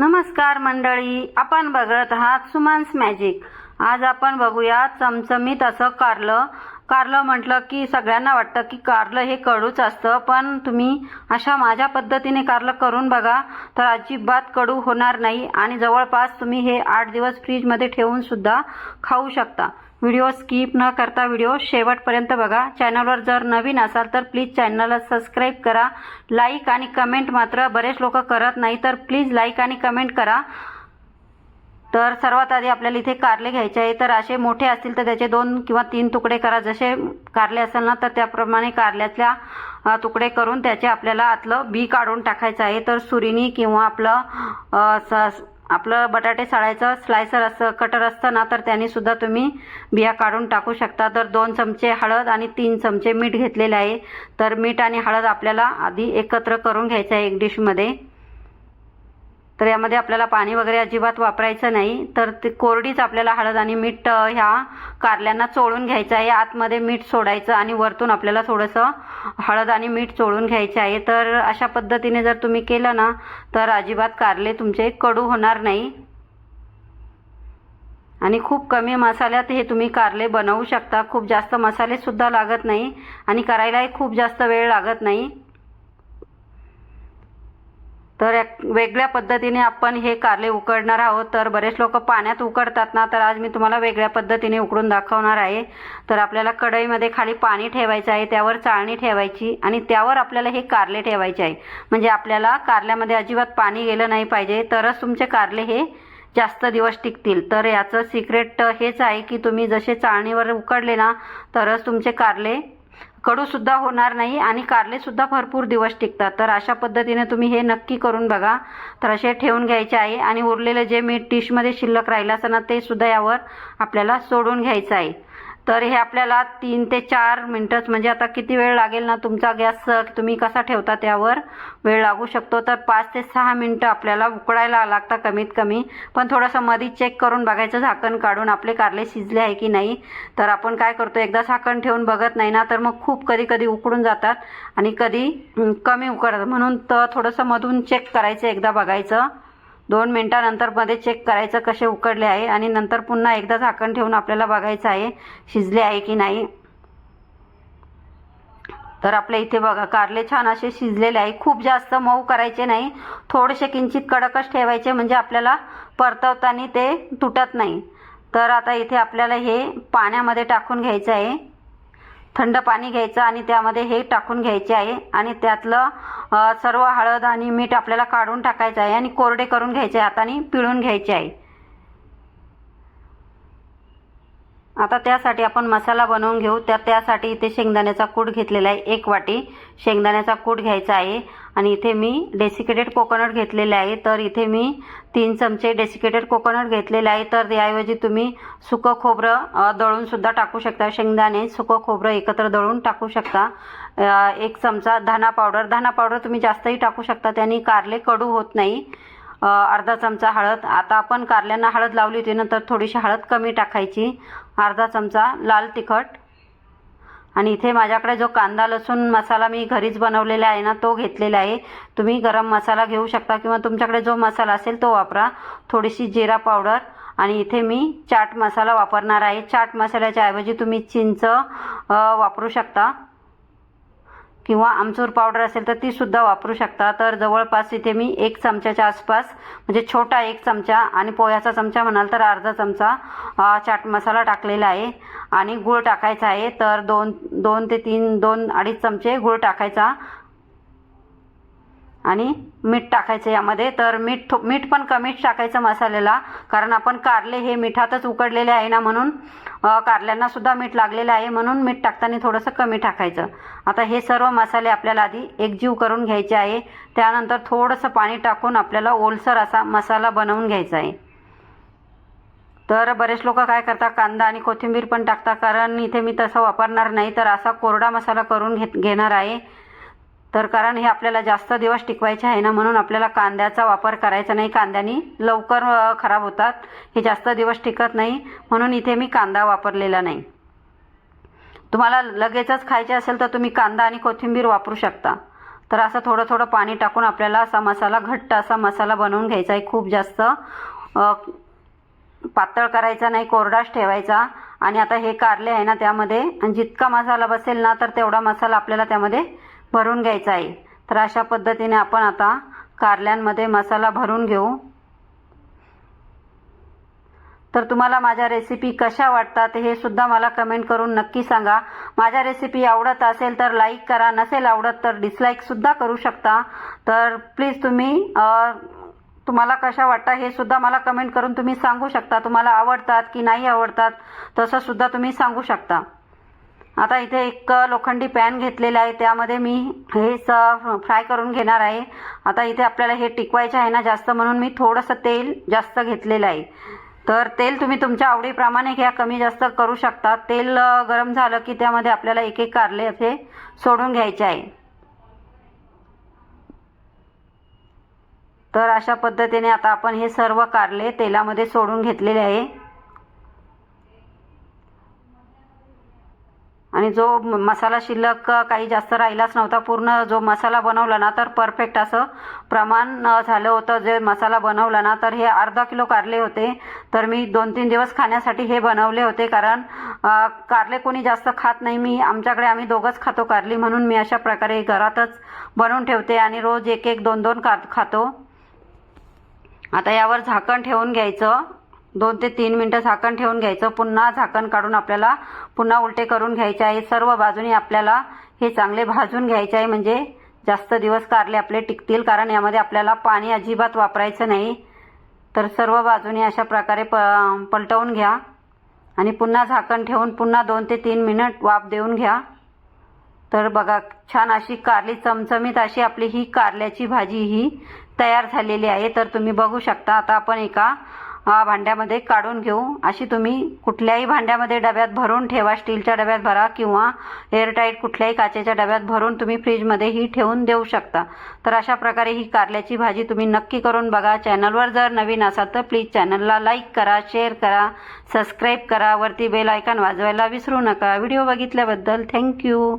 नमस्कार मंडळी आपण बघत आहात सुमान्स मॅजिक. आज आपण बघूया चमचमीत असं कारलं. कारलं म्हटलं की सगळ्यांना वाटतं की कारलं हे कडूच असतं पण तुम्ही अशा माझ्या पद्धतीने कारलं करून बघा. तर अजिबात कडू होणार नाही आणि जवळपास तुम्ही हे आठ दिवस फ्रीजमध्ये ठेवून सुद्धा खाऊ शकता. व्हिडिओ स्किप न करता व्हिडिओ शेवटपर्यंत बघा. चॅनलवर जर नवीन असाल तर प्लीज चॅनलला सबस्क्राईब करा. लाईक आणि कमेंट मात्र बरेच लोक करत नाही तर प्लीज लाईक आणि कमेंट करा. तर सर्वात आधी आपल्याला इथे कारले घ्यायचे आहे. तर असे मोठे असतील तर त्याचे दोन किंवा तीन तुकडे करा. जसे कारले असेल ना तर त्याप्रमाणे कारल्यातल्या तुकडे करून त्याचे आपल्याला आतलं बी काढून टाकायचं आहे. तर सुरीनी किंवा आपलं स- आपलं बटाटे साळायचं स्लायसर असं कटर असतं ना तर त्याने सुद्धा तुम्ही बिया काढून टाकू शकता. तर दोन चमचे हळद आणि तीन चमचे मीठ घेतलेले आहे. तर मीठ आणि हळद आपल्याला आधी एकत्र करून घ्यायचं आहे एक डिशमध्ये तर यामध्ये आपल्याला पाणी वगैरे अजिबात वापरायचं नाही. तर ते कोरडीच आपल्याला हळद आणि मीठ ह्या कारल्यांना चोळून घ्यायचं आहे. आतमध्ये मीठ सोडायचं आणि वरतून आपल्याला थोडंसं हळद आणि मीठ चोळून घ्यायचं आहे. तर अशा पद्धतीने जर तुम्ही केलं ना तर अजिबात कारले तुमचे कडू होणार नाही. आणि खूप कमी मसाल्यात हे तुम्ही कारले बनवू शकता. खूप जास्त मसालेसुद्धा लागत नाही आणि करायलाही खूप जास्त वेळ लागत नाही. तर एक वेगळ्या पद्धतीने आपण हे कारले उकडणार आहोत. तर बरेच लोक पाण्यात उकडतात ना तर आज मी तुम्हाला वेगळ्या पद्धतीने उकडून दाखवणार आहे. तर आपल्याला कढईमध्ये खाली पाणी ठेवायचं आहे त्यावर चाळणी ठेवायची आणि त्यावर आपल्याला हे कारले ठेवायचे आहे. म्हणजे आपल्याला कारल्यामध्ये अजिबात पाणी गेलं नाही पाहिजे तरच तुमचे कारले हे जास्त दिवस टिकतील. तर याचं सिक्रेट हेच आहे की तुम्ही जसे चाळणीवर उकडले ना तरच तुमचे कारले कडूसुद्धा होणार नाही आणि कारलेसुद्धा भरपूर दिवस टिकतात. तर अशा पद्धतीने तुम्ही हे नक्की करून बघा. तर असे ठेवून घ्यायचे आहे आणि उरलेलं जे मीठ डिशमध्ये शिल्लक राहिलं असं ना ते सुद्धा यावर आपल्याला सोडून घ्यायचं आहे. तर हे आपल्याला तीन ते चार मिनटंच म्हणजे आता किती वेळ लागेल ना तुमचा गॅस तुम्ही कसा ठेवता त्यावर वेळ लागू शकतो. तर पाच ते सहा मिनटं आपल्याला उकडायला लागतात कमीत कमी. पण थोडंसं मधी चेक करून बघायचं झाकण काढून आपले कारले शिजले आहे की नाही. तर आपण काय करतो एकदा झाकण ठेवून बघत नाही ना तर मग खूप कधी कधी उकडून जातात आणि कधी कमी उकडतात. म्हणून तर थोडंसं मधून चेक करायचं एकदा बघायचं. दोन मिनटानंतरमध्ये चेक करायचं कसे उकडले आहे आणि नंतर पुन्हा एकदा झाकण ठेवून आपल्याला बघायचं आहे शिजले आहे की नाही. तर आपल्या इथे बघा कारले छान असे शिजलेले आहे. खूप जास्त मऊ करायचे नाही. थोडेसे किंचित कडकच ठेवायचे म्हणजे आपल्याला परतवताना ते तुटत नाही. तर आता इथे आपल्याला हे पाण्यामध्ये टाकून घ्यायचं आहे. थंड पाणी घ्यायचं आणि त्यामध्ये हे टाकून घ्यायचे आहे. आणि त्यातलं सर्व हळद आणि मीठ आपल्याला काढून टाकायचं आहे आणि कोरडे करून घ्यायचे आहे. हाताने पिळून घ्यायचे आहे. आता त्यासाठी आपण मसाला बनवून घेऊ. तर त्यासाठी इथे शेंगदाण्याचा कूट घेतलेला आहे. एक वाटी शेंगदाण्याचा कूट घ्यायचा आहे. आणि इथे मी डेसिकेटेड कोकोनट घेतलेले आहे. तर इथे मी तीन चमचे डेसिकेटेड कोकोनट घेतलेले आहे. तर त्याऐवजी तुम्ही सुकं खोबरं दळूनसुद्धा दळून सुद्धा टाकू शकता. शेंगदाणे सुकं खोबरं एकत्र दळून टाकू शकता. एक चमचा धना पावडर. धना पावडर तुम्ही जास्तही टाकू शकता. त्याने कारले कडू होत नाही. अर्धा चमचा हळद. आता आपण कारल्यांना हळद लावली होती नंतर थोडीशी हळद कमी टाकायची. अर्धा चमचा लाल तिखट. आणि इथे माझ्याकडे जो कांदा लसूण मसाला मी घरीच बनवलेला आहे ना तो घेतलेला आहे. तुम्ही गरम मसाला घेऊ शकता किंवा तुमच्याकडे जो मसाला असेल तो वापरा. थोडीशी जिरा पावडर आणि इथे मी चाट मसाला वापरणार आहे. चाट मसाल्याच्या ऐवजी तुम्ही चिंच वापरू शकता. किंवा आमचूर पावडर असेल तर ती सुद्धा वापरू शकता. तर जवळपास इथे मी एक चमच्याच्या आसपास म्हणजे छोटा एक चमचा आणि पोह्याचा चमचा म्हणाल तर अर्धा चमचा चाट मसाला टाकलेला आहे आणि गूळ टाकायचा आहे. तर दोन दोन ते तीन दोन अडीच चमचे गूळ टाकायचा. आणि मीठ टाकायचं यामध्ये. तर मीठ थो- मीठ पण कमीच टाकायचं मसाल्याला कारण आपण कारले हे मिठातच उकडलेले आहे ना म्हणून कारल्यांना सुद्धा मीठ लागलेलं आहे म्हणून मीठ टाकताना थोडंसं कमी टाकायचं. आता हे सर्व मसाले आपल्याला आधी एकजीव करून घ्यायचे आहे. त्यानंतर थोडंसं पाणी टाकून आपल्याला ओलसर असा मसाला बनवून घ्यायचा आहे. तर बरेच लोक काय करतात कांदा आणि कोथिंबीर पण टाकतात कारण इथे मी तसं वापरणार नाही तर असा कोरडा मसाला करून घेत घेणार आहे. तर कारण हे आपल्याला जास्त दिवस टिकवायचे आहे ना म्हणून आपल्याला कांद्याचा वापर करायचा नाही. कांद्यानी लवकर खराब होतात. हे जास्त दिवस टिकत नाही. म्हणून इथे मी कांदा वापरलेला नाही. तुम्हाला लगेचच खायचे असेल तर तुम्ही कांदा आणि कोथिंबीर वापरू शकता. तर असं थोडं थोडं पाणी टाकून आपल्याला असा मसाला घट्ट असा मसाला बनवून घ्यायचा आहे. खूप जास्त पातळ करायचा नाही कोरडाच ठेवायचा. आणि आता हे कारले आहे ना त्यामध्ये आणि जितका मसाला बसेल ना तर तेवढा मसाला आपल्याला त्यामध्ये भरून घ्यायचा आहे. तर अशा पद्धतीने आपण आता कारल्यांमध्ये मसाला भरून घेऊ. तर तुम्हाला माझ्या रेसिपी कशा वाटतात हे सुद्धा मला कमेंट करून नक्की सांगा. माझ्या रेसिपी आवडत असेल तर लाईक करा नसेल आवडत तर डिसलाईक सुद्धा करू शकता. तर प्लीज तुम्ही तुम्हाला कशा वाटतात हे सुद्धा मला कमेंट करून तुम्ही सांगू शकता. तुम्हाला आवडतात की नाही आवडतात तसं सुद्धा तुम्ही सांगू शकता. आता इथे एक लोखंडी पॅन घेतलेला आहे. त्यामध्ये मी हे स फ्राय करून घेणार आहे. आता इथे आपल्याला हे टिकवायचे आहे ना जास्त म्हणून मी थोडंसं तेल जास्त घेतलेलं आहे. तर तेल तुम्ही तुमच्या आवडीप्रमाणे घ्या. कमी जास्त करू शकता. तेल गरम झालं की त्यामध्ये आपल्याला एक एक कारले असे सोडून घ्यायचे आहे. तर अशा पद्धतीने आता आपण हे सर्व कारले तेलामध्ये सोडून घेतलेले आहे. आणि जो मसाला शिल्लक काही जास्त राहिलाच नव्हता पूर्ण जो मसाला बनवला ना तर परफेक्ट असं प्रमाण झालं होतं. जे मसाला बनवला ना तर हे अर्धा किलो कारले होते. तर मी दोन तीन दिवस खाण्यासाठी हे बनवले होते कारण कारले कोणी जास्त खात नाही. मी आमच्याकडे आम्ही दोघंच खातो कारली म्हणून मी अशा प्रकारे घरातच बनवून ठेवते आणि रोज एक एक दोन दोन का खातो. आता यावर झाकण ठेवून घ्यायचं. दोन ते तीन मिनटं झाकण ठेवून घ्यायचं. पुन्हा झाकण काढून आपल्याला पुन्हा उलटे करून घ्यायचे आहे. सर्व बाजूनी आपल्याला हे चांगले भाजून घ्यायचे आहे. म्हणजे जास्त दिवस कारले आपले टिकतील कारण यामध्ये आपल्याला पाणी अजिबात वापरायचं नाही. तर सर्व बाजूनी अशा प्रकारे प पलटवून घ्या. आणि पुन्हा झाकण ठेवून पुन्हा दोन ते तीन मिनिट वाफ देऊन घ्या. तर बघा छान अशी कारली चमचमीत अशी आपली ही कारल्याची भाजी ही तयार झालेली आहे. तर तुम्ही बघू शकता आता आपण एका भांड्यामध्ये काढून घेऊ. अशी तुम्ही कुठल्याही भांड्यामध्ये डब्यात भरून ठेवा स्टीलच्या डब्यात भरा किंवा एअरटाईट कुठल्याही काचेच्या डब्यात भरून तुम्ही फ्रीजमध्ये ही ठेवून देऊ शकता. तर अशा प्रकारे ही कारल्याची भाजी तुम्ही नक्की करून बघा. चॅनलवर जर नवीन असाल तर प्लीज चॅनलला लाईक करा शेअर करा सबस्क्राईब करा. वरती बेल आयकॉन वाजवायला विसरू नका. व्हिडिओ बघितल्याबद्दल थँक्यू.